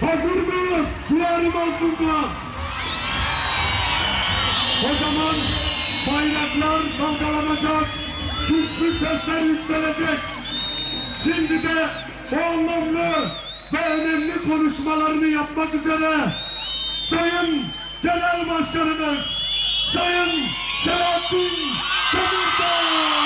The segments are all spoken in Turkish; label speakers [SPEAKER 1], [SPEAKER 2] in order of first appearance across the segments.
[SPEAKER 1] Hazır mıyız? Diğer mazlumlar. O zaman bayraklar dalgalanacak, güçlü sesler yükselecek. Şimdi de o anlamlı ve önemli konuşmalarını yapmak üzere Sayın Genel Başkanımız Sayın Selahattin Demirtaş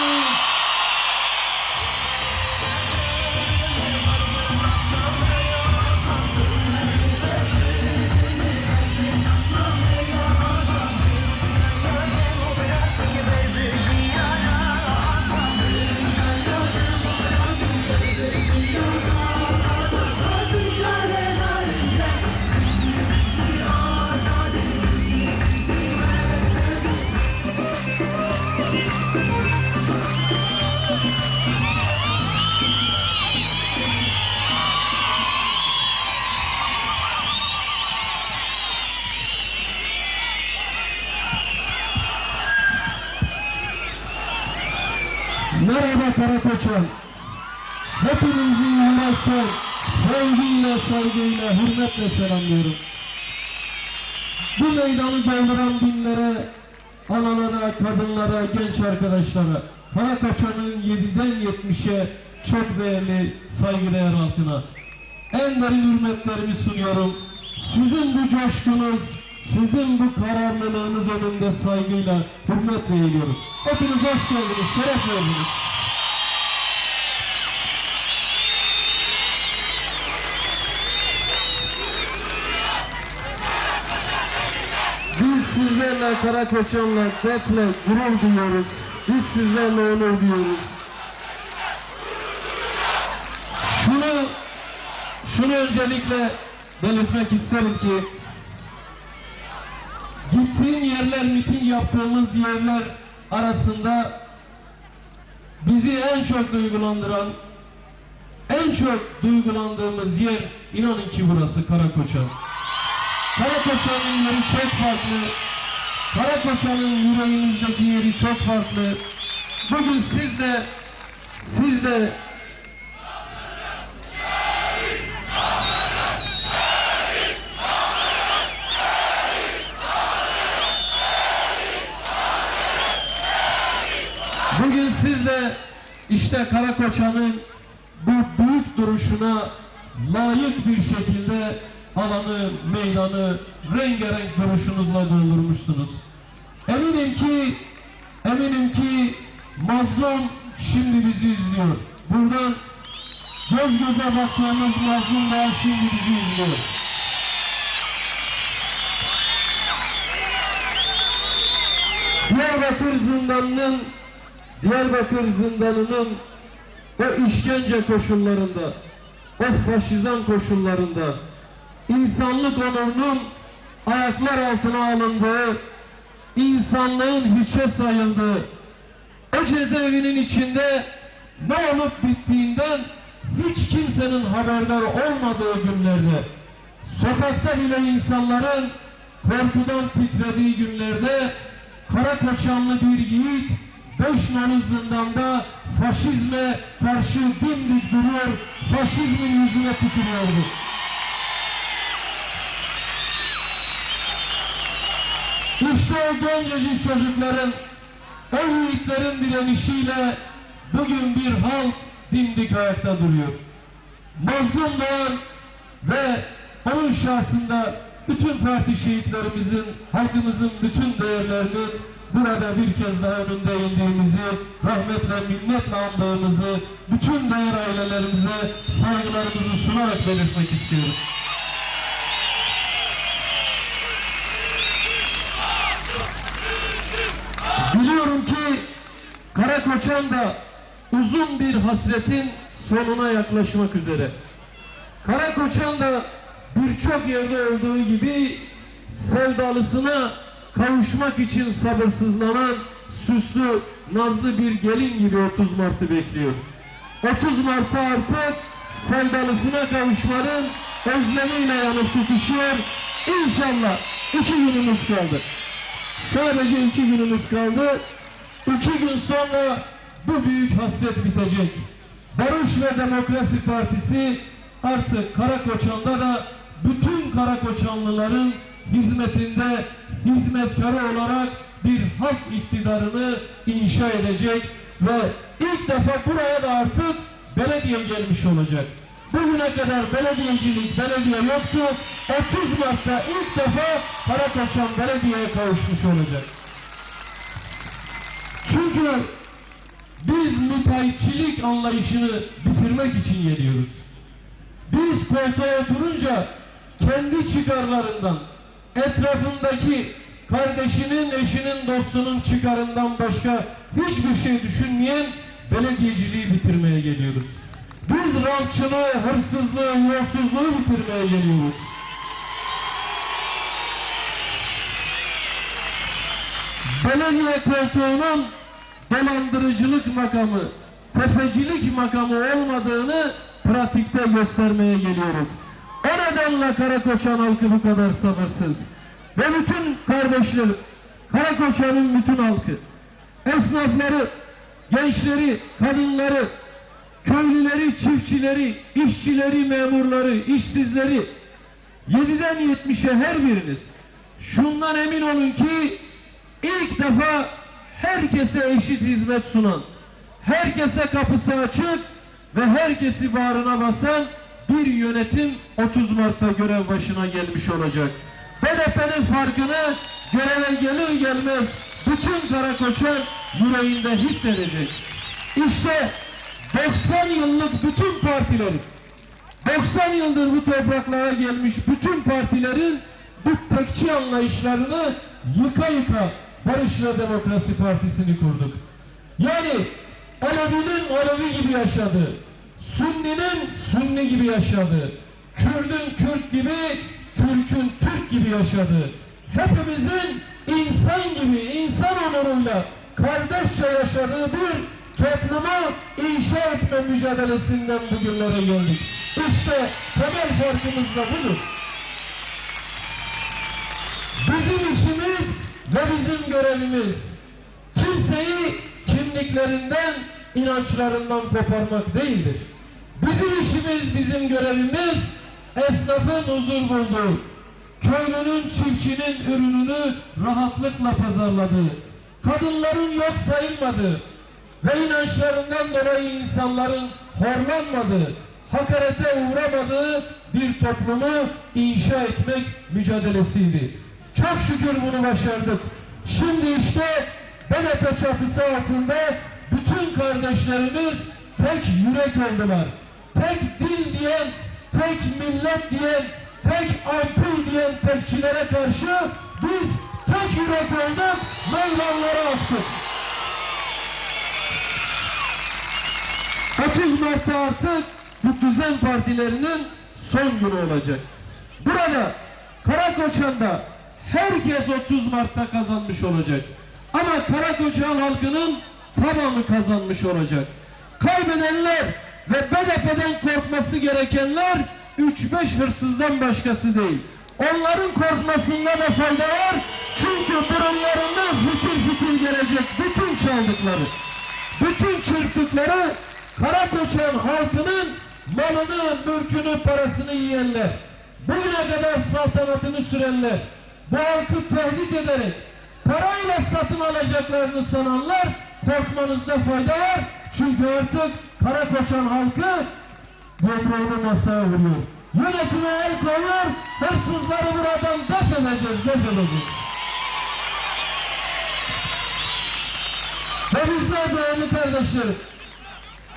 [SPEAKER 2] hürmetle selamlıyorum. Bu meydanı dolduran binlere, analara, kadınlara, genç arkadaşlara, Karakoçan'ın 7'den 70'e çok değerli, saygıdeğer halkına en derin hürmetlerimi sunuyorum. Sizin bu coşkunuz, sizin bu kararlılığınız önünde saygıyla, hürmetle eğiliyorum. Hepiniz hoş geldiniz, şeref verdiniz. Sizlerle Karakoçan'la dertle gurur duyuyoruz. Biz sizlerle onur duyuyoruz. Şunu, şunu öncelikle belirtmek isterim ki gittiğim yerler, miting yaptığımız yerler arasında bizi en çok duygulandıran, en çok duygulandığımız yer inanın ki burası Karakoçan. Karakoçan'ın yeri çok farklı. Karakoçan'ın yüreğimizdeki yeri çok farklı. Bugün siz de siz de Bugün siz de işte Karakoçan'ın bu büyük duruşuna layık bir şekilde alanı, meydanı rengarenk duruşunuzla doldurmuşsunuz. Eminim ki, eminim ki mazlum şimdi bizi izliyor. Buradan göz göze baktığımız mazlum da şimdi bizi izliyor. Diyarbakır zindanının Diyarbakır zindanının o işkence koşullarında, o faşizan koşullarında insanlık onurunun ayaklar altına alındığı, insanlığın hiçe sayıldığı, o cezaevinin içinde ne olup bittiğinden hiç kimsenin haberdar olmadığı günlerde, sokakta bile insanların korkudan titrediği günlerde, Karakoçanlı bir yiğit, beş nolu zindanda faşizme karşı dimdik duruyor, faşizmin yüzüne tükürüyordu. İşte o gencecik çocukların, o yiğitlerin direnişiyle bugün bir halk dimdik ayakta duruyor. Mazlum Doğan ve onun şahsında bütün parti şehitlerimizin, halkımızın bütün değerlerinin burada bir kez daha önünde eğildiğimizi, rahmetle, minnetle andığımızı, bütün değer ailelerimize saygılarımızı sunarak belirtmek istiyorum. Karakoçan da uzun bir hasretin sonuna yaklaşmak üzere. Karakoçan da birçok yerde olduğu gibi sevdalısına kavuşmak için sabırsızlanan süslü, nazlı bir gelin gibi 30 Mart'ı bekliyor. 30 Mart'ta artık sevdalısına kavuşmanın özlemiyle yanıp tutuşuyor. İnşallah iki günümüz kaldı. Sadece iki günümüz kaldı. İki gün sonra bu büyük hasret bitecek. Barış ve Demokrasi Partisi artık Karakoçan'da da Karakoçanlıların hizmetinde hizmetkarı olarak bir halk iktidarını inşa edecek ve ilk defa buraya da artık belediye gelmiş olacak. Bugüne kadar belediyecilik, belediye yoktu. 30 Mart'ta ilk defa Karakoçan belediyeye kavuşmuş olacak. Çünkü biz müteahhitçilik anlayışını bitirmek için geliyoruz. Biz koltuğa oturunca kendi çıkarlarından, etrafındaki kardeşinin, eşinin, dostunun çıkarından başka hiçbir şey düşünmeyen belediyeciliği bitirmeye geliyoruz. Biz rantçılığı, hırsızlığı, yolsuzluğu bitirmeye geliyoruz. belediye koltuğunun dolandırıcılık makamı, tefecilik makamı olmadığını pratikte göstermeye geliyoruz. O nedenle Karakoçan halkı bu kadar sabırsız. Ve bütün kardeşlerim, Karakoçan'ın bütün halkı, esnafları, gençleri, kadınları, köylüleri, çiftçileri, işçileri, memurları, işsizleri, 7'den 70'e her biriniz şundan emin olun ki ilk defa herkese eşit hizmet sunan, herkese kapısı açık ve herkesi bağrına basan bir yönetim 30 Mart'ta görev başına gelmiş olacak. BDP'nin farkını göreve gelir gelmez bütün Karakoçan yüreğinde hissedecek. İşte 90 yıllık bütün partilerin 90 yıldır bu topraklara gelmiş bütün partilerin bu tekçi anlayışlarını yıka yıka Barış Demokrasi Partisi'ni kurduk. Yani Alevi'nin Alevi gibi yaşadı. Sünni'nin Sünni gibi yaşadı. Kürdün Kürt gibi, Türk'ün Türk gibi yaşadı. Hepimizin insan gibi, insan onuruyla kardeşçe yaşadığı bir toplumu inşa etme mücadelesinden bugünlere geldik. İşte temel farkımız da budur. Bizim işimiz ve bizim görevimiz kimseyi kimliklerinden, inançlarından koparmak değildir. Bizim işimiz, bizim görevimiz esnafın huzur bulduğu, köylünün, çiftçinin ürününü rahatlıkla pazarladığı, kadınların yok sayılmadığı ve inançlarından dolayı insanların horlanmadığı, hakarete uğramadığı bir toplumu inşa etmek mücadelesiydi. Çok şükür bunu başardık. Şimdi işte BDP çatısı altında bütün kardeşlerimiz tek yürek oldular. Tek dil diyen, tek millet diyen, tek ampul diyen tekçilere karşı biz tek yürek olduk, meydanlara attık. 30 Mart'ta artık bu düzen partilerinin son günü olacak. Burada Karakoçan'da herkes 30 Mart'ta kazanmış olacak. Ama Karakoçan halkının tamamı kazanmış olacak. Kaybedenler ve BDP'den korkması gerekenler 3-5 hırsızdan başkası değil. Onların korkmasında da fayda var. Çünkü burunlarında fitil fitil gelecek bütün çaldıkları, bütün çırptıkları Karakoçan halkının malını, mülkünü, parasını yiyenler, bugüne kadar saltanatını sürenler, bu halkı tehdit ederek parayla satın alacaklarını sananlar korkmanızda fayda var. Çünkü artık Karakoçan halkı yumruğunu masaya vuruyor. Yönetime el koyuyor, hırsızları buradan def edeceğiz, def edeceğiz. Ve bizler değerli kardeşlerim,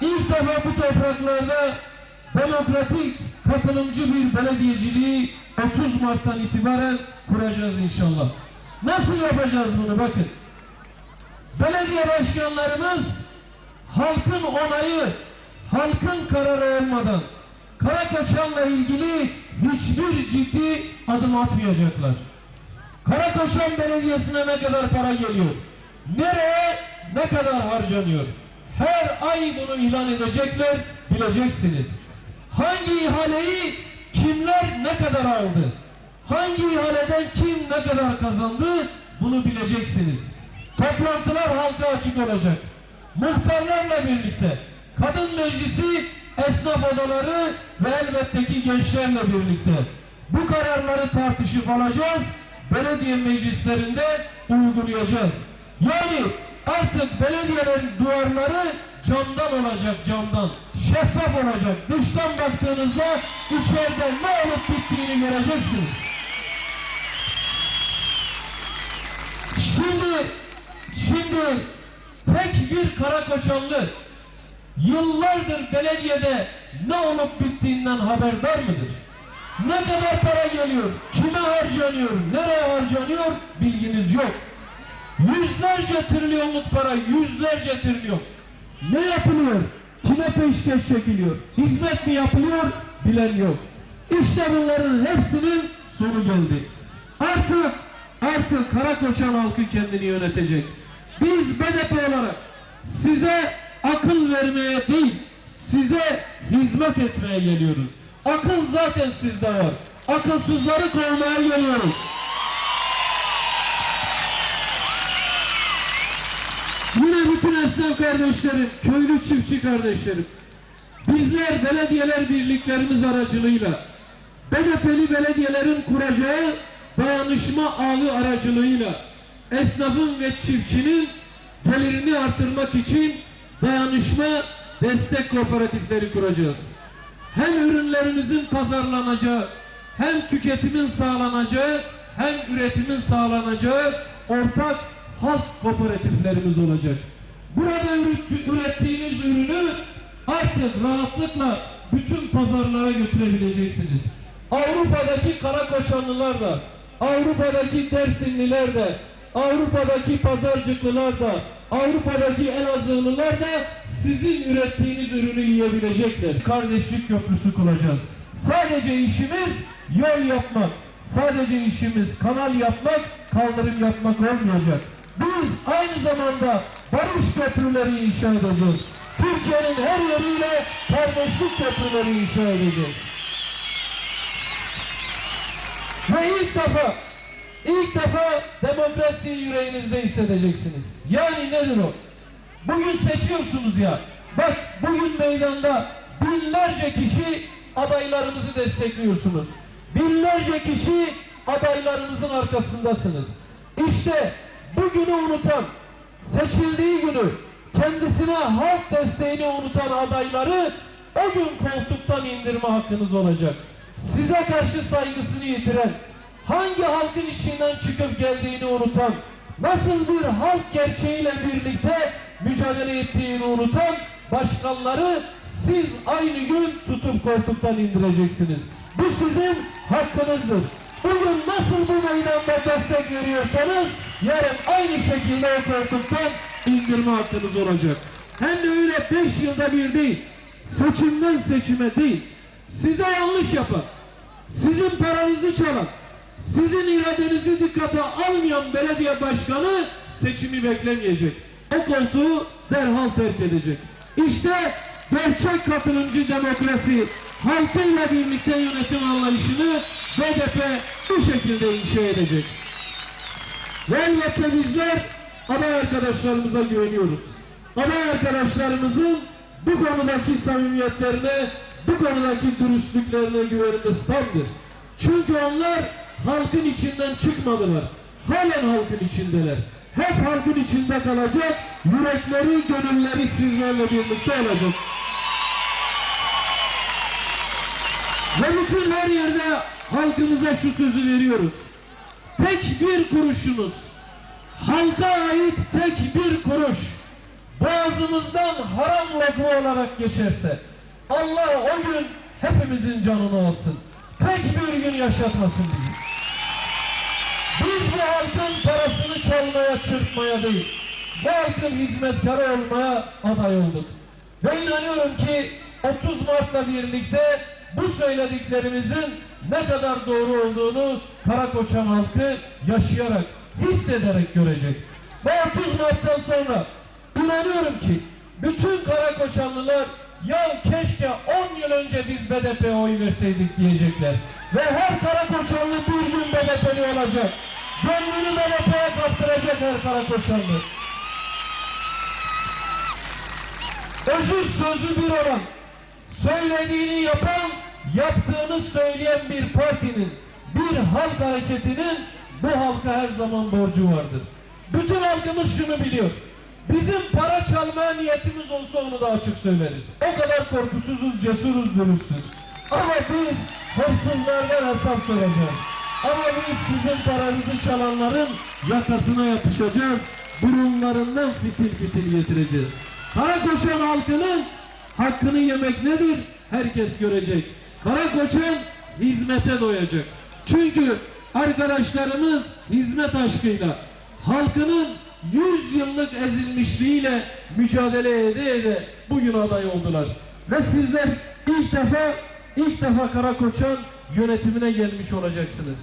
[SPEAKER 2] ilk defa bu topraklarda demokratik, katılımcı bir belediyeciliği 30 Mart'tan itibaren kuracağız inşallah. Nasıl yapacağız bunu bakın. Belediye başkanlarımız halkın onayı, halkın kararı olmadan Karakoçan'la ilgili hiçbir ciddi adım atmayacaklar. Karakoçan Belediyesi'ne ne kadar para geliyor? Nereye ne kadar harcanıyor? Her ay bunu ilan edecekler, bileceksiniz. Hangi ihaleyi kimler ne kadar aldı? Hangi ihaleden kim ne kadar kazandı? Bunu bileceksiniz. Toplantılar halka açık olacak. Muhtarlarla birlikte, kadın meclisi, esnaf odaları ve elbette ki gençlerle birlikte. Bu kararları tartışıp alacağız, belediye meclislerinde uygulayacağız. Yani artık belediyelerin duvarları camdan olacak camdan. Şeffaf olacak. Dıştan baktığınızda içeride ne olup bittiğini göreceksiniz. Şimdi, şimdi tek bir Karakoçanlı yıllardır belediyede ne olup bittiğinden haberdar mıdır? Ne kadar para geliyor, kime harcanıyor, nereye harcanıyor bilginiz yok. Yüzlerce trilyonluk para, yüzlerce trilyon. Ne yapılıyor? Kime peşkeş çekiliyor? Hizmet mi yapılıyor? Bilen yok. İşte bunların hepsinin sonu geldi. Artık, artık Karakoçan halkı kendini yönetecek. Biz BDP olarak size akıl vermeye değil, size hizmet etmeye geliyoruz. Akıl zaten sizde var. Akılsızları kovmaya geliyoruz. Esnaf kardeşlerim, köylü çiftçi kardeşlerim, bizler belediyeler birliklerimiz aracılığıyla, BDP'li belediyelerin kuracağı dayanışma ağı aracılığıyla, esnafın ve çiftçinin gelirini artırmak için dayanışma destek kooperatifleri kuracağız. Hem ürünlerimizin pazarlanacağı, hem tüketimin sağlanacağı, hem üretimin sağlanacağı ortak halk kooperatiflerimiz olacak. Burada üret- ürettiğiniz ürünü artık rahatlıkla bütün pazarlara götürebileceksiniz. Avrupa'daki Karakoçanlılar da, Avrupa'daki Dersimliler de, Avrupa'daki Pazarcıklılar da, Avrupa'daki Elazığlılar da sizin ürettiğiniz ürünü yiyebilecekler. Kardeşlik köprüsü kuracağız. Sadece işimiz yol yapmak. Sadece işimiz kanal yapmak, kaldırım yapmak olmayacak. Biz aynı zamanda barış köprüleri inşa edeceğiz. Türkiye'nin her yeriyle kardeşlik köprüleri inşa edeceğiz. Ve ilk defa, ilk defa demokrasiyi yüreğinizde hissedeceksiniz. Yani nedir o? Bugün seçiyorsunuz ya. Bak bugün meydanda binlerce kişi adaylarımızı destekliyorsunuz. Binlerce kişi adaylarımızın arkasındasınız. İşte bugünü unutan, seçildiği günü kendisine halk desteğini unutan adayları o gün koltuktan indirme hakkınız olacak. Size karşı saygısını yitiren, hangi halkın içinden çıkıp geldiğini unutan, nasıl bir halk gerçeğiyle birlikte mücadele ettiğini unutan başkanları siz aynı gün tutup koltuktan indireceksiniz. Bu sizin hakkınızdır. Bugün nasıl bu meydanda destek veriyorsanız yarın aynı şekilde o koltuktan indirme hakkınız olacak. Hem de öyle beş yılda bir değil, seçimden seçime değil, size yanlış yapan, sizin paranızı çalan, sizin iradenizi dikkate almayan belediye başkanı seçimi beklemeyecek. O koltuğu derhal terk edecek. İşte gerçek katılımcı demokrasi halkıyla birlikte yönetim anlayışını BDP bu şekilde inşa edecek. Elbette bizler aday arkadaşlarımıza güveniyoruz. Aday arkadaşlarımızın bu konudaki samimiyetlerine, bu konudaki dürüstlüklerine güvenimiz tamdır. Çünkü onlar halkın içinden çıkmadılar. Halen halkın içindeler. Hep halkın içinde kalacak, yürekleri, gönülleri sizlerle birlikte olacak. Ve bütün her yerde halkımıza şu sözü veriyoruz. Tek bir kuruşunuz, halka ait tek bir kuruş, boğazımızdan haram lokma olarak geçerse, Allah o gün hepimizin canını alsın. Tek bir gün yaşatmasın bizi. Biz bu halkın parasını çalmaya, çırpmaya değil, bu halkın hizmetkarı olmaya aday olduk. Ve inanıyorum ki 30 Mart'la birlikte bu söylediklerimizin ne kadar doğru olduğunu Karakoçan halkı yaşayarak, hissederek görecek. Ve 30 Mart'tan sonra inanıyorum ki bütün Karakoçanlılar ya keşke 10 yıl önce biz BDP'ye oy verseydik diyecekler. Ve her Karakoçanlı bir gün BDP'li olacak. Gönlünü BDP'ye kaptıracak her Karakoçanlı. Özü sözü bir olan, söylediğini yapan, yaptığını söyleyen bir partinin, bir halk hareketinin bu halka her zaman borcu vardır. Bütün halkımız şunu biliyor. Bizim para çalmaya niyetimiz olsa onu da açık söyleriz. O kadar korkusuzuz, cesuruz, dürüstüz. Ama biz hırsızlardan hesap soracağız. Ama biz sizin paranızı çalanların yakasına yapışacağız. Burunlarından fitil fitil getireceğiz. Karakoçan halkının hakkını yemek nedir? Herkes görecek. Karakoçan hizmete doyacak. Çünkü arkadaşlarımız hizmet aşkıyla halkının 100 yıllık ezilmişliğiyle mücadele ede ede bugün aday oldular. Ve sizler ilk defa ilk defa Karakoçan yönetimine gelmiş olacaksınız.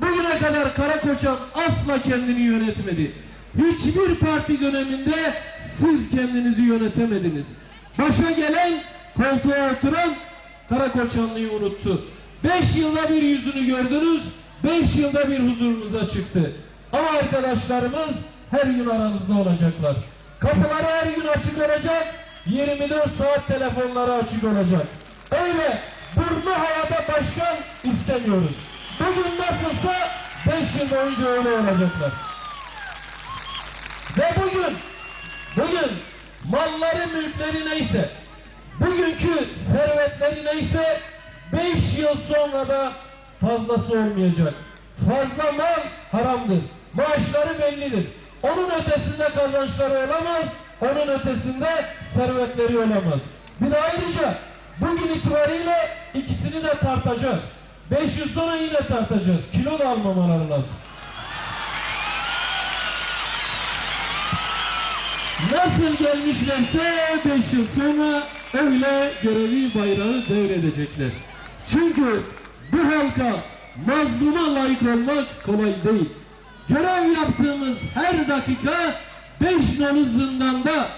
[SPEAKER 2] Bugüne kadar Karakoçan asla kendini yönetmedi. Hiçbir parti döneminde siz kendinizi yönetemediniz. Başa gelen koltuğa oturan Karakoçanlıyı unuttu. Beş yılda bir yüzünü gördünüz, beş yılda bir huzurunuza çıktı. Ama arkadaşlarımız her gün aranızda olacaklar. Kapıları her gün açık olacak, 24 saat telefonları açık olacak. Öyle burnu havada başkan istemiyoruz. Bugün nasılsa 5 yıl boyunca öyle olacaklar. Ve bugün, bugün malları mülkleri neyse, bugünkü servetleri neyse, beş yıl sonra da fazlası olmayacak. Fazla mal haramdır. Maaşları bellidir. Onun ötesinde kazançları olamaz, onun ötesinde servetleri olamaz. Bir de ayrıca bugün itibariyle ikisini de tartacağız. Beş yıl sonra yine tartacağız. Kilo da almamaları lazım. Nasıl gelmişlerse beş yıl sonra öyle görevi bayrağı devredecekler. Çünkü bu halka mazluma layık olmak kolay değil. Görev yaptığımız her dakika beş nolu zindanda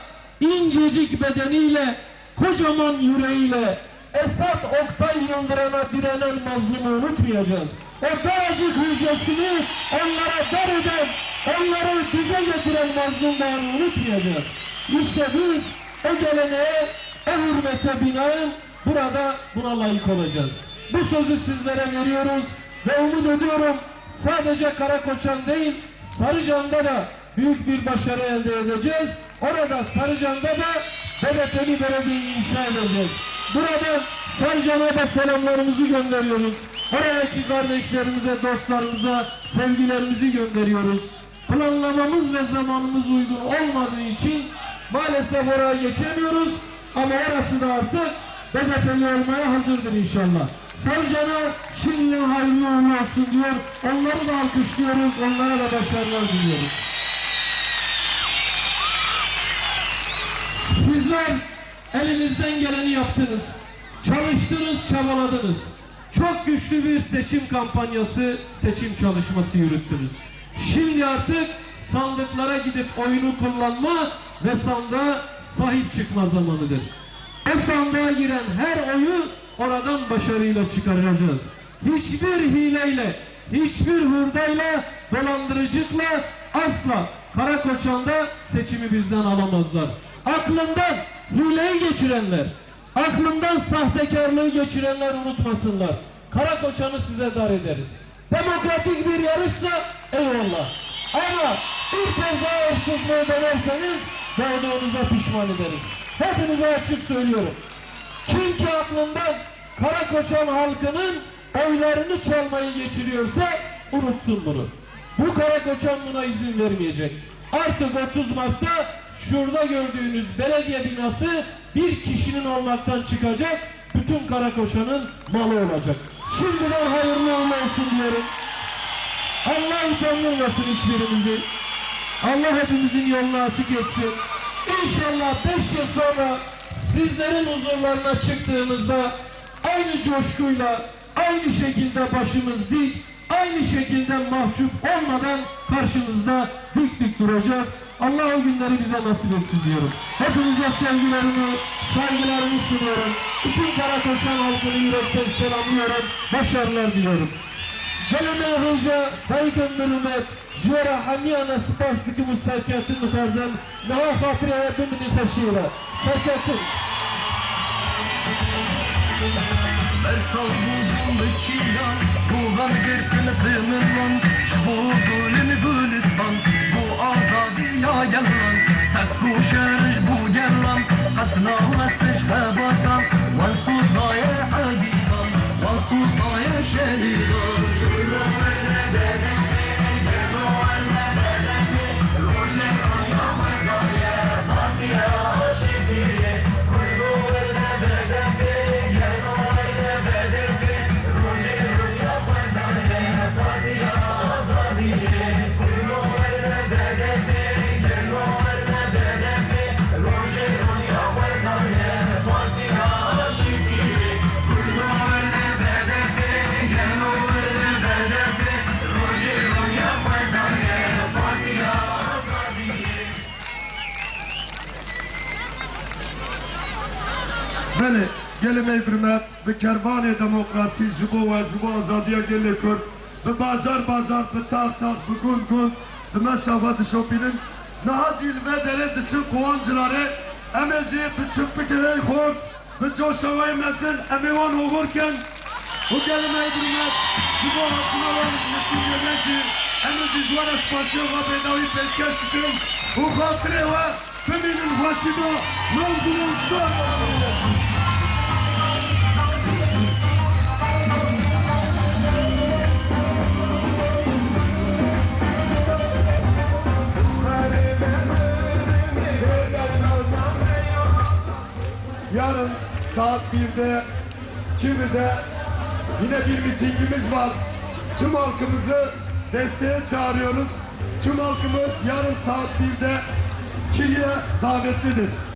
[SPEAKER 2] incecik bedeniyle, kocaman yüreğiyle Esat Oktay Yıldırım'a direnen mazlumu unutmayacağız. O daracık hücresini onlara dar eden, onları dize getiren mazlumları unutmayacağız. İşte biz o geleneğe, o hürmete binaen burada buna layık olacağız. Bu sözü sizlere veriyoruz ve umut ediyorum sadece Karakoçan değil, Sarıcan'da da büyük bir başarı elde edeceğiz. Orada Sarıcan'da da BDP'li belediye inşa edeceğiz. Burada Sarıcan'a da selamlarımızı gönderiyoruz. Oradaki kardeşlerimize, dostlarımıza sevgilerimizi gönderiyoruz. Planlamamız ve zamanımız uygun olmadığı için maalesef oraya geçemiyoruz. Ama orası da artık BDP'li olmaya hazırdır inşallah. Sarıcan'a şimdi hayırlı uğurlu diyor. Onları da alkışlıyoruz. Onlara da başarılar diliyoruz. Elinizden geleni yaptınız. Çalıştınız, çabaladınız. Çok güçlü bir seçim kampanyası, seçim çalışması yürüttünüz. Şimdi artık sandıklara gidip oyunu kullanma ve sandığa sahip çıkma zamanıdır. O sandığa giren her oyu oradan başarıyla çıkaracağız. Hiçbir hileyle, hiçbir hurdayla, dolandırıcılıkla asla Karakoçan'da seçimi bizden alamazlar. Aklından hileyi geçirenler, aklından sahtekarlığı geçirenler unutmasınlar. Karakoçan'ı size dar ederiz. Demokratik bir yarışsa eyvallah. Ama bir kez daha hırsızlığı denerseniz doğduğunuza pişman ederiz. Hepinize açık söylüyorum. Ki aklından Karakoçan halkının oylarını çalmayı geçiriyorsa unutsun bunu. Bu Karakoçan buna izin vermeyecek. Artık 30 Mart'ta şurada gördüğünüz belediye binası bir kişinin olmaktan çıkacak, bütün Karakoçan'ın malı olacak. Şimdiden hayırlı uğurlu olsun diyorum. Allah utandırmasın hiçbirimizi. Allah hepimizin yolunu açık etsin. İnşallah beş yıl sonra sizlerin huzurlarına çıktığımızda aynı coşkuyla, aynı şekilde başımız dik, aynı şekilde mahcup olmadan karşınızda dik dik duracağız. Allah o günleri bize nasip etsin diyorum. Hepinize sevgilerimi, saygılarımı sunuyorum. Bütün Karakoçan halkını yürekten selamlıyorum. Başarılar diliyorum. Gelene hoca, mürümet, jura hamiyana spasdiki müstakiyatın mutardan, neha fatire bimini teşhire. Serketin.
[SPEAKER 3] Versal buldum ikiyan Bulan bir kılıkımın zulüm gülistan Bu باyanlan Tak koşarış bu yanlan Kasna ulaştış habasan Vansuz aya adidan Vansuz
[SPEAKER 1] aya şeridan گلمه برمت به کربان دموکراسی جبو و جبو آزادیا گله کرد به بازار بازار به تاق تاق به گون گون به مسافت شوپینن نهاجیل و دره دچن قوانجلاره امزی به چپ بکره خورد به جوشوای مزن امیوان اوغورکن و گلمه برمت جبو آزادیا نسیم یمنجی امزی جوان اسپاسیو و بیداوی پیشکش کن و خاطره و ببینن خواستیما منظورم شد Yarın saat 1'de Çivri'de yine bir mitingimiz var. Tüm halkımızı desteğe çağırıyoruz. Tüm halkımız yarın saat 1'de Çivri'ye davetlidir.